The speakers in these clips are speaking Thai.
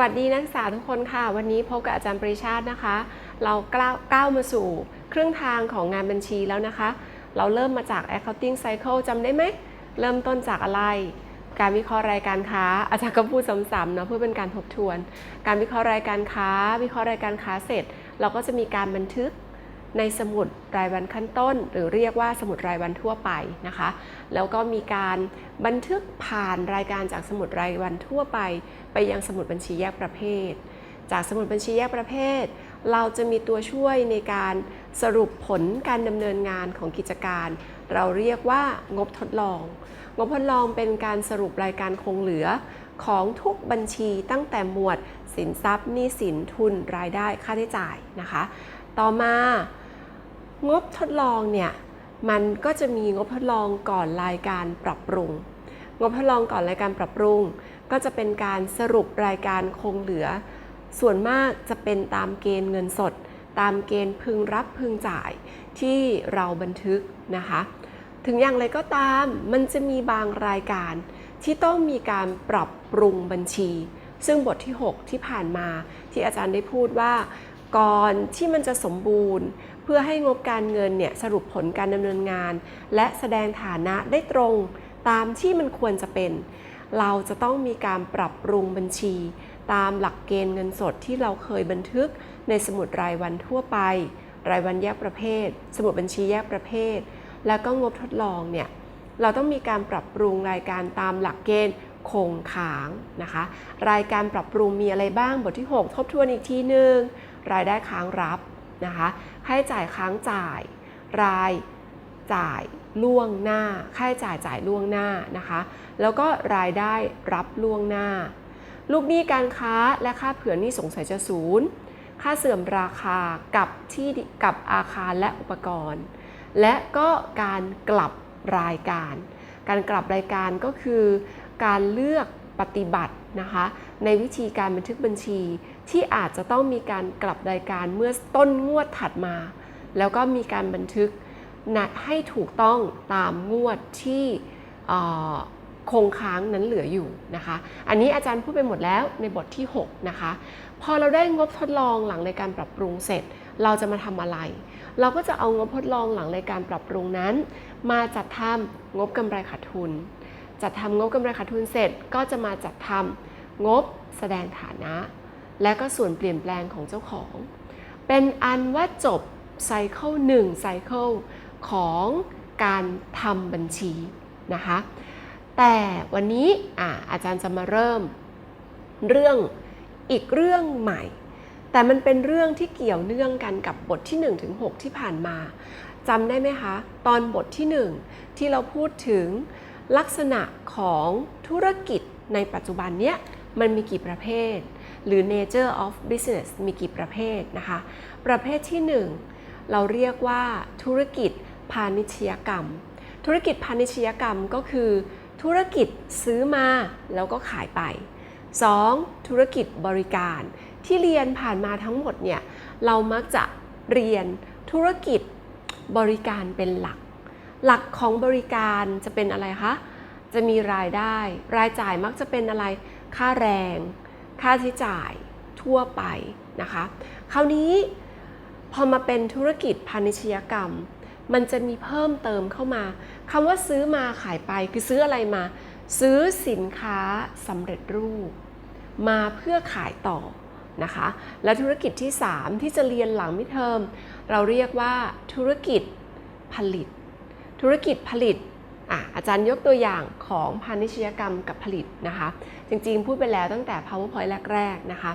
วัสดีนักศึกษาทุกคนค่ะ วันนี้พบกับอาจารย์ปริชาตินะคะ เราก้าวก้ามาสู่ครึ่งทางของงานบัญชีแล้วนะคะ เราเริ่มมาจาก accounting cycle จำได้ไหม เริ่มต้นจากอะไร การวิเคราะห์รายการค้า อาจารย์ก็พูดซ้ำๆเนาะเพื่อเป็นการทบทวน การวิเคราะห์รายการค้า วิเคราะห์รายการค้าเสร็จ เราก็จะมีการบันทึก ในสมุดรายวันขั้นต้น หรือเรียกว่าสมุดรายวันทั่วไปนะคะ แล้วก็มีการบันทึกผ่านรายการจากสมุดรายวันทั่วไป ไปยังสมุดบัญชีแยกประเภท จากสมุดบัญชีแยกประเภท เราจะมีตัวช่วยในการสรุปผลการดำเนินงานของกิจการ เราเรียกว่างบทดลอง งบทดลองเป็นการสรุปรายการคงเหลือของทุกบัญชีตั้งแต่หมวดสินทรัพย์หนี้สินทุนรายได้ค่าใช้จ่ายนะคะ ต่อมา งบทดลองเนี่ยมันก็จะมีงบทดลองก่อนรายการปรับปรุง งบทดลองก่อนรายการปรับปรุง ก็จะเป็นการสรุปรายการคงเหลือ ส่วนมากจะเป็นตามเกณฑ์เงินสด ตามเกณฑ์พึงรับพึงจ่ายที่เราบันทึกนะคะ ถึงอย่างไรก็ตามมันจะมีบางรายการที่ต้องมีการปรับปรุงบัญชี ซึ่งบทที่ 6 ที่ผ่านมาที่อาจารย์ได้พูดว่า ก่อนที่มันจะสมบูรณ์ เพื่อให้งบการเงินเนี่ยสรุปผลการดำเนินงาน และแสดงฐานะได้ตรงตามที่มันควรจะเป็น เราจะต้องมีการปรับปรุงบัญชี ตามหลักเกณฑ์เงินสดที่เราเคยบันทึกในสมุดรายวันทั่วไป รายวันแยกประเภท สมุดบัญชีแยกประเภท แล้วก็งบทดลองเนี่ยเราต้องมีการปรับปรุงรายการตามหลักเกณฑ์คงค้างนะคะ รายการปรับปรุงมีอะไรบ้างบทที่ 6 ทบทวนอีกทีหนึ่ง รายได้ค้างรับนะคะค่าใช้จ่ายค้างจ่าย รายจ่ายล่วงหน้า ค่าใช้จ่ายจ่ายล่วงหน้านะคะ แล้วก็รายได้รับล่วงหน้า ลูกหนี้การค้าและค่าเผื่อหนี้สงสัยจะศูนย์ ค่าเสื่อมราคากับที่กับอาคารและอุปกรณ์ และก็การกลับรายการ การกลับรายการก็คือการเลือกปฏิบัตินะคะในวิธีการบันทึกบัญชี ที่อาจจะต้องมีการกลับรายการเมื่อต้นงวดถัดมา แล้วก็มีการบันทึกนะให้ถูกต้องตามงวดที่คงค้างนั้นเหลืออยู่นะคะ อันนี้อาจารย์พูดไปหมดแล้วในบทที่ 6 นะคะ พอเราได้งบทดลองหลังในการปรับปรุงเสร็จ เราจะมาทำอะไร เราก็จะเอางบทดลองหลังในการปรับปรุงนั้น มาจัดทำงบกำไรขาดทุน จัดทำงบกำไรขาดทุนเสร็จก็จะมาจัดทำงบแสดงฐานะ และก็ส่วนเปลี่ยนแปลงของเจ้าของ เป็นอันว่าจบไซเคิลหนึ่งไซเคิลของการทำบัญชีนะคะ แต่วันนี้อาอาจารย์จะมาเริ่มเรื่องอีกเรื่องใหม่ แต่มันเป็นเรื่องที่เกี่ยวเนื่องกันกับบทที่1ถึง6ที่ผ่านมาจำได้ไหมคะ ตอนบทที่ 1 ที่เราพูดถึงลักษณะของธุรกิจในปัจจุบันเนี้ยมันมีกี่ประเภท หรือ nature of business มีกี่ประเภทนะคะ ประเภทที่ 1 เราเรียกว่าธุรกิจพาณิชยกรรม ธุรกิจพาณิชยกรรมก็คือ ธุรกิจซื้อมาแล้วก็ขายไป 2. ธุรกิจบริการที่เรียนผ่านมาทั้งหมดเนี่ยเรามักจะเรียนธุรกิจบริการเป็นหลัก หลักของบริการจะเป็นอะไรคะ จะมีรายได้ รายจ่ายมักจะเป็นอะไร ค่าแรง ค่าใช้จ่ายทั่วไปนะคะ คราวนี้พอมาเป็นธุรกิจพาณิชยกรรม มันจะมีเพิ่มเติมเข้ามาคำว่าซื้อมาขายไปคือซื้ออะไรมา ซื้อสินค้าสำเร็จรูป มาเพื่อขายต่อนะคะ และธุรกิจที่ 3 ที่จะเรียนหลังมิเทอม เราเรียกว่าธุรกิจผลิต ธุรกิจผลิต อาจารย์ยกตัวอย่างของพาณิชยกรรมกับผลิตนะคะ จริงๆ พูดไปแล้วตั้งแต่ powerpoint แรกๆนะคะ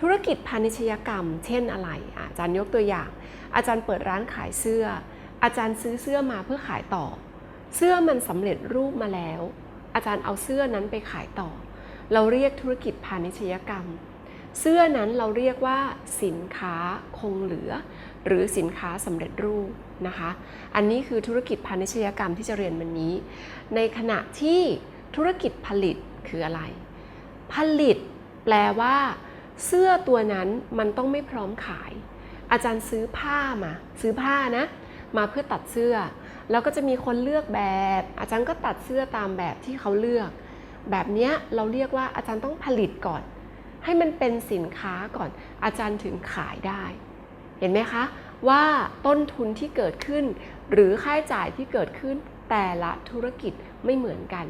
ธุรกิจพาณิชยกรรม เช่นอะไรอะอาจารย์ยกตัวอย่าง อาจารย์เปิดร้านขายเสื้อ อาจารย์ซื้อเสื้อมาเพื่อขายต่อ เสื้อมันสำเร็จรูปมาแล้ว อาจารย์เอาเสื้อนั้นไปขายต่อ เราเรียกธุรกิจพาณิชยกรรม เสื้อนั้นเราเรียกว่าสินค้าคงเหลือ หรือสินค้าสำเร็จรูปนะคะ อันนี้คือธุรกิจพาณิชยกรรมที่จะเรียนวันนี้ ในขณะที่ธุรกิจผลิตคืออะไร ผลิตแปลว่า เสื้อตัวนั้นมันต้องไม่พร้อมขาย อาจารย์ซื้อผ้ามา ซื้อผ้านะ มาเพื่อตัดเสื้อ แล้วก็จะมีคนเลือกแบบ อาจารย์ก็ตัดเสื้อตามแบบที่เขาเลือก แบบนี้เราเรียกว่าอาจารย์ต้องผลิตก่อน ให้มันเป็นสินค้าก่อน อาจารย์ถึงขายได้ เห็นไหมคะ ว่าต้นทุนที่เกิดขึ้น หรือค่าใช้จ่ายที่เกิดขึ้นแต่ละธุรกิจไม่เหมือนกัน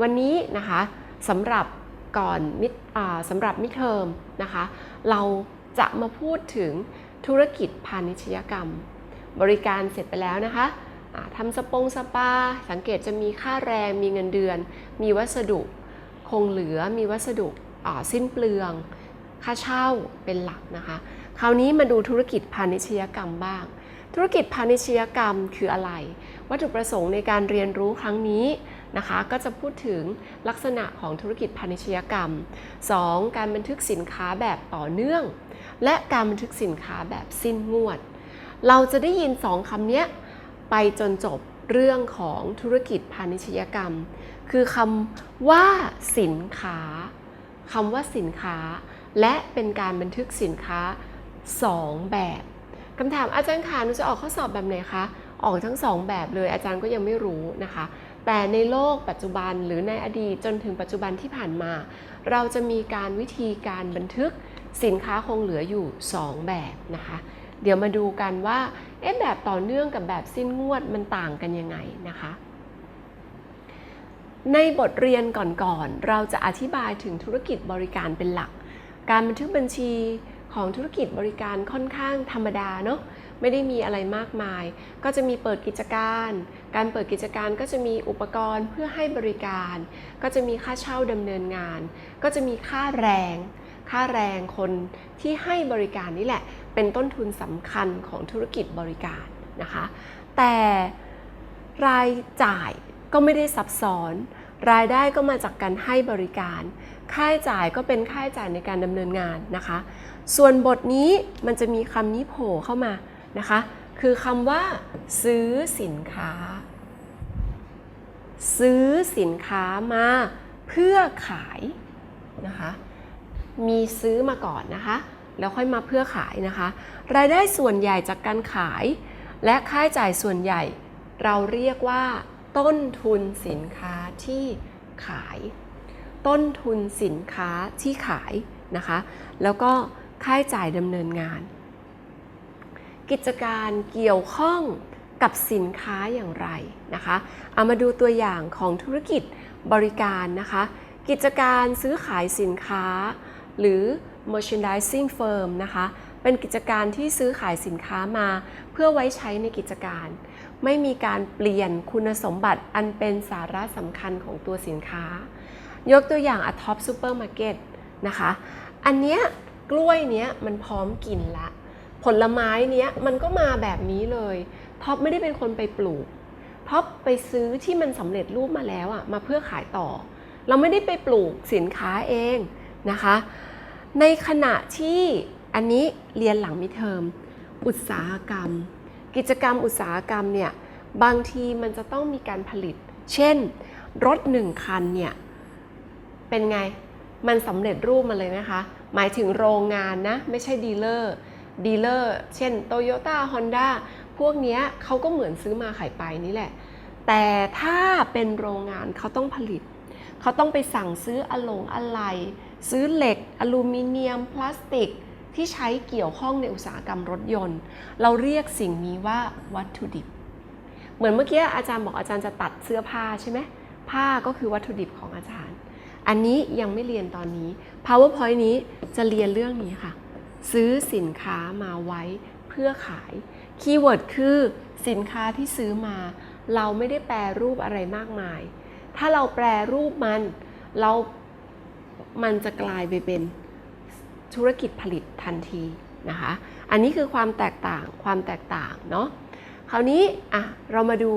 วันนี้นะคะสำหรับก่อนมิสำหรับมิเทอมนะคะ เราจะมาพูดถึงธุรกิจพาณิชยกรรม บริการเสร็จไปแล้วนะคะทำสปงสปา สังเกตจะมีค่าแรงมีเงินเดือน มีวัสดุ คงเหลือมีวัสดุสิ้นเปลือง ค่าเช่าเป็นหลักนะคะ คราวนี้มาดูธุรกิจพาณิชยกรรมบ้าง ธุรกิจพาณิชยกรรมคืออะไร วัตถุประสงค์ในการเรียนรู้ครั้งนี้นะคะ ก็จะพูดถึงลักษณะของธุรกิจพาณิชยกรรม 2. การบันทึกสินค้าแบบต่อเนื่อง และการบันทึกสินค้าแบบสิ้นงวด เราจะได้ยินสองคำนี้ไปจนจบเรื่องของธุรกิจพาณิชยกรรม คือคำว่าสินค้าคำว่าสินค้า และเป็นการบันทึกสินค้า 2 แบบคำถามอาจารย์ขาหนูจะออกข้อสอบแบบไหนคะ ออกทั้ง 2 แบบเลยอาจารย์ก็ยังไม่รู้นะคะ แต่ในโลกปัจจุบันหรือในอดีตจนถึงปัจจุบันที่ผ่านมา เราจะมีการวิธีการบันทึกสินค้าคงเหลืออยู่ 2 แบบนะคะ เดี๋ยวมาดูกันว่าเอ๊ะแบบต่อเนื่องกับแบบสิ้นงวดมันต่างกันยังไงนะคะ ในบทเรียนก่อนๆเราจะอธิบายถึงธุรกิจบริการเป็นหลัก การบันทึกบัญชี ของธุรกิจบริการค่อนข้างธรรมดาเนาะไม่ได้มีอะไรมากมาย ก็จะมีเปิดกิจการ การเปิดกิจการก็จะมีอุปกรณ์เพื่อให้บริการ ก็จะมีค่าเช่าดำเนินงาน ก็จะมีค่าแรง ค่าแรงคนที่ให้บริการนี่แหละ เป็นต้นทุนสำคัญของธุรกิจบริการนะคะ แต่รายจ่ายก็ไม่ได้ซับซ้อน รายได้ก็มาจากการให้บริการ ค่าใช้จ่ายก็เป็นค่าใช้จ่ายในการดำเนินงานนะคะ ส่วนบทนี้มันจะมีคำนี้โผล่เข้ามานะคะ คือคำว่าซื้อสินค้า ซื้อสินค้ามาเพื่อขายนะคะ มีซื้อมาก่อนนะคะ แล้วค่อยมาเพื่อขายนะคะ รายได้ส่วนใหญ่จากการขาย และค่าใช้จ่ายส่วนใหญ่ เราเรียกว่า ต้นทุนสินค้าที่ขาย ต้นทุนสินค้าที่ขายนะคะ แล้วก็ค่าใช้จ่ายดำเนินงาน กิจการเกี่ยวข้องกับสินค้าอย่างไรนะคะเอามาดูตัวอย่างของธุรกิจบริการนะคะ กิจการซื้อขายสินค้า หรือ merchandising firm นะคะ เป็นกิจการที่ซื้อขายสินค้ามา เพื่อไว้ใช้ในกิจการ ไม่มีการเปลี่ยนคุณสมบัติอันเป็นสาระสำคัญของตัวสินค้า ยกตัวอย่างอะท็อปซูเปอร์มาร์เก็ตนะคะ อันเนี้ยกล้วยเนี้ยมันพร้อมกินละ ผลไม้เนี้ยมันก็มาแบบนี้เลยท็อปไม่ได้เป็นคนไปปลูกท็อปไปซื้อที่มันสำเร็จรูปมาแล้วอะมาเพื่อขายต่อ เราไม่ได้ไปปลูกสินค้าเองนะคะ ในขณะที่อันนี้เรียนหลังมิเทอมอุตสาหกรรม กิจกรรมอุตสาหกรรมเนี่ยบางทีมันจะต้องมีการผลิต เช่น รถหนึ่งคันเนี่ย เป็นไง มันสำเร็จรูปมาเลยนะคะ หมายถึงโรงงานนะ ไม่ใช่ดีลเลอร์ ดีลเลอร์ เช่น Toyota Honda พวกเนี้ยเขาก็เหมือนซื้อมาขายไปนี่แหละ แต่ถ้าเป็นโรงงานเขาต้องผลิต เขาต้องไปสั่งซื้ออะลงอะไหล่ซื้อเหล็ก อลูมิเนียม พลาสติก ที่ใช้เกี่ยวข้องในอุตสาหกรรมรถยนต์ เราเรียกสิ่งนี้ว่าวัตถุดิบ เหมือนเมื่อกี้อาจารย์บอกอาจารย์จะตัดเสื้อผ้าใช่ไหมผ้าก็คือวัตถุดิบของอาจารย์ อันนี้ยังไม่เรียนตอนนี้ powerpoint นี้จะเรียนเรื่องนี้ค่ะ ซื้อสินค้ามาไว้เพื่อขาย คีย์เวิร์ดคือสินค้าที่ซื้อมา เราไม่ได้แปรรูปอะไรมากมาย ถ้าเราแปรรูปมัน เรา มันจะกลายไปเป็นธุรกิจผลิตทันทีนะคะ อันนี้คือความแตกต่าง ความแตกต่างเนาะ คราวนี้อะเรามาดู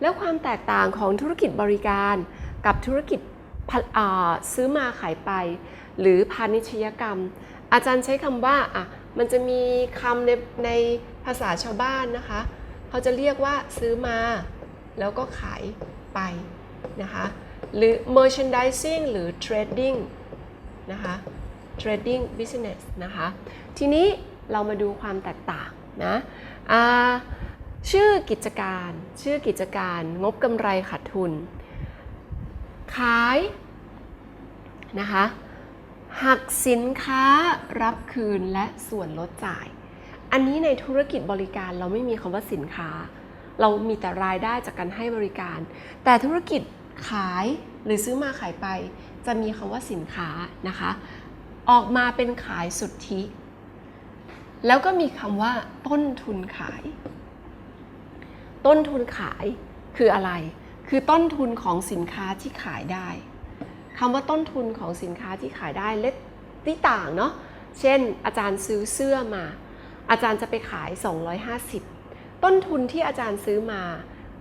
แล้วความแตกต่างของธุรกิจบริการกับธุรกิจ ซื้อมาขายไป หรือพาณิชยกรรม อาจารย์ใช้คำว่าอะมันจะมีคำในในภาษาชาวบ้านนะคะเขาจะเรียกว่าซื้อมา แล้วก็ขายไปนะคะหรือ merchandising หรือ trading นะคะ trading business นะคะทีนี้เรามาดูความแตกต่างนะอ่าชื่อกิจการ ชื่อกิจการงบกำไรขาดทุน ขายนะคะหักสินค้ารับคืนและส่วนลดจ่าย อันนี้ในธุรกิจบริการเราไม่มีคำว่าสินค้า เรามีแต่รายได้จากการให้บริการ แต่ธุรกิจขายหรือซื้อมาขายไป จะมีคำว่าสินค้านะคะ ออกมาเป็นขายสุทธิ แล้วก็มีคำว่าต้นทุนขาย ต้นทุนขายคืออะไร คือต้นทุนของสินค้าที่ขายได้คำว่าต้นทุนของสินค้าที่ขายได้เล็กที่ต่างเนาะเช่น อาจารย์ซื้อเสื้อมา อาจารย์จะไปขาย 250 ต้นทุนที่อาจารย์ซื้อมา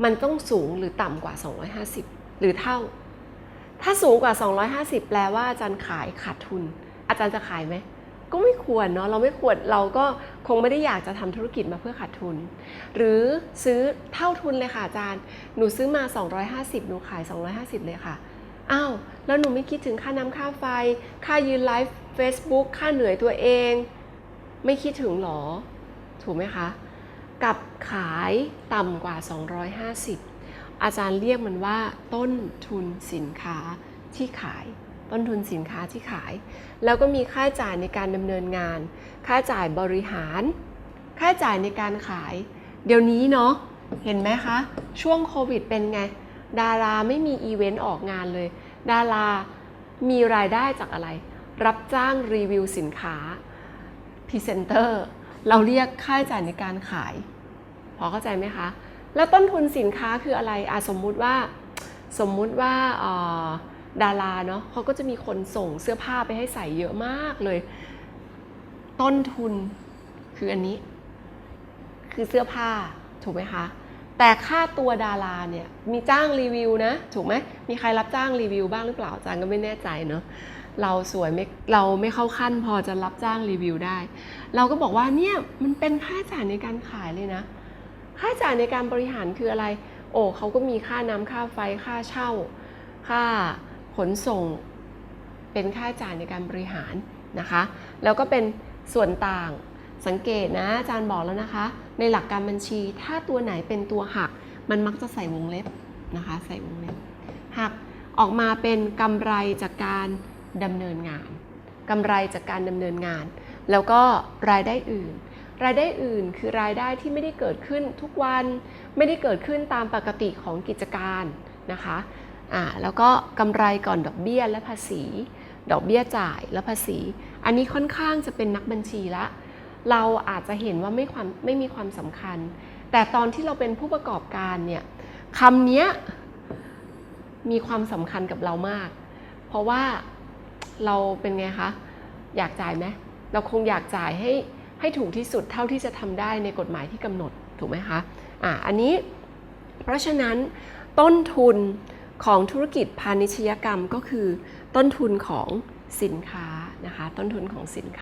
มันต้องสูงหรือต่ำกว่า 250 หรือเท่า ถ้าสูงกว่า 250 แปลว่าอาจารย์ขายขาดทุน อาจารย์จะขายไหม ก็ไม่ควรเนาะเราไม่ควรเราก็คงไม่ได้อยากจะทำธุรกิจมาเพื่อขาดทุน หรือซื้อเท่าทุนเลยค่ะอาจารย์ หนูซื้อมา 250 หนูขาย 250 เลยค่ะอ้าวแล้วหนูไม่คิดถึงค่าน้ำค่าไฟ ค่ายืนไลฟ์ Facebook ค่าเหนื่อยตัวเอง ไม่คิดถึงหรอ ถูกไหมคะ กับขายต่ำกว่า 250 อาจารย์เรียกมันว่าต้นทุนสินค้าที่ขาย ต้นทุนสินค้าที่ขาย แล้วก็มีค่าใช้จ่ายในการดำเนินงาน ค่าใช้จ่ายบริหาร ค่าใช้จ่ายในการขาย เดี๋ยวนี้เนาะเห็นไหมคะ ช่วงโควิดเป็นไง ดาราไม่มีอีเวนต์ออกงานเลย ดารามีรายได้จากอะไร รับจ้างรีวิวสินค้าพรีเซนเตอร์เราเรียกค่าใช้จ่ายในการขาย พอเข้าใจไหมคะ แล้วต้นทุนสินค้าคืออะไรอะสมมุติว่าสมมุติว่า ดาราเนาะเขาก็จะมีคนส่งเสื้อผ้าไปให้ใส่เยอะมากเลย ต้นทุนคืออันนี้ คือเสื้อผ้าถูกไหมคะ แต่ค่าตัวดาราเนี่ยมีจ้างรีวิวนะ ถูกไหมมีใครรับจ้างรีวิวบ้างหรือเปล่าอาจารย์ก็ไม่แน่ใจเนาะเราสวยไม่เราไม่เข้าขั้นพอจะรับจ้างรีวิวได้ เราก็บอกว่าเนี่ยมันเป็นค่าจ่ายในการขายเลยนะ ค่าจ่ายในการบริหารคืออะไร โอ้เขาก็มีค่าน้ำค่าไฟค่าเช่า ค่า ขนส่ง เป็นค่าจ่ายในการบริหารนะคะ แล้วก็เป็นส่วนต่างสังเกตนะอาจารย์บอกแล้วนะคะ ในหลักการบัญชี ถ้าตัวไหนเป็นตัวหัก มันมักจะใส่วงเล็บนะคะ ใส่วงเล็บหักออกมาเป็นกำไรจากการดำเนินงานกำไรจากการดำเนินงาน แล้วก็รายได้อื่น รายได้อื่นคือรายได้ที่ไม่ได้เกิดขึ้นทุกวัน ไม่ได้เกิดขึ้นตามปกติของกิจการนะคะ อ่าแล้วก็กำไรก่อนดอกเบี้ยและภาษี ดอกเบี้ยจ่ายและภาษี อันนี้ค่อนข้างจะเป็นนักบัญชีละ เราอาจจะเห็นว่าไม่ความไม่มีความสำคัญ แต่ตอนที่เราเป็นผู้ประกอบการเนี่ยคำนี้มีความสำคัญกับเรามาก เพราะว่าเราเป็นไงคะ อยากจ่ายไหมเราคงอยากจ่ายให้ให้ถูกที่สุดเท่าที่จะทำได้ในกฎหมายที่กำหนดถูกไหมคะอะอันนี้เพราะฉะนั้นต้นทุน ของธุรกิจพาณิชยกรรมก็คือ ต้นทุนของสินค้านะคะ ต้นทุนของสินค้า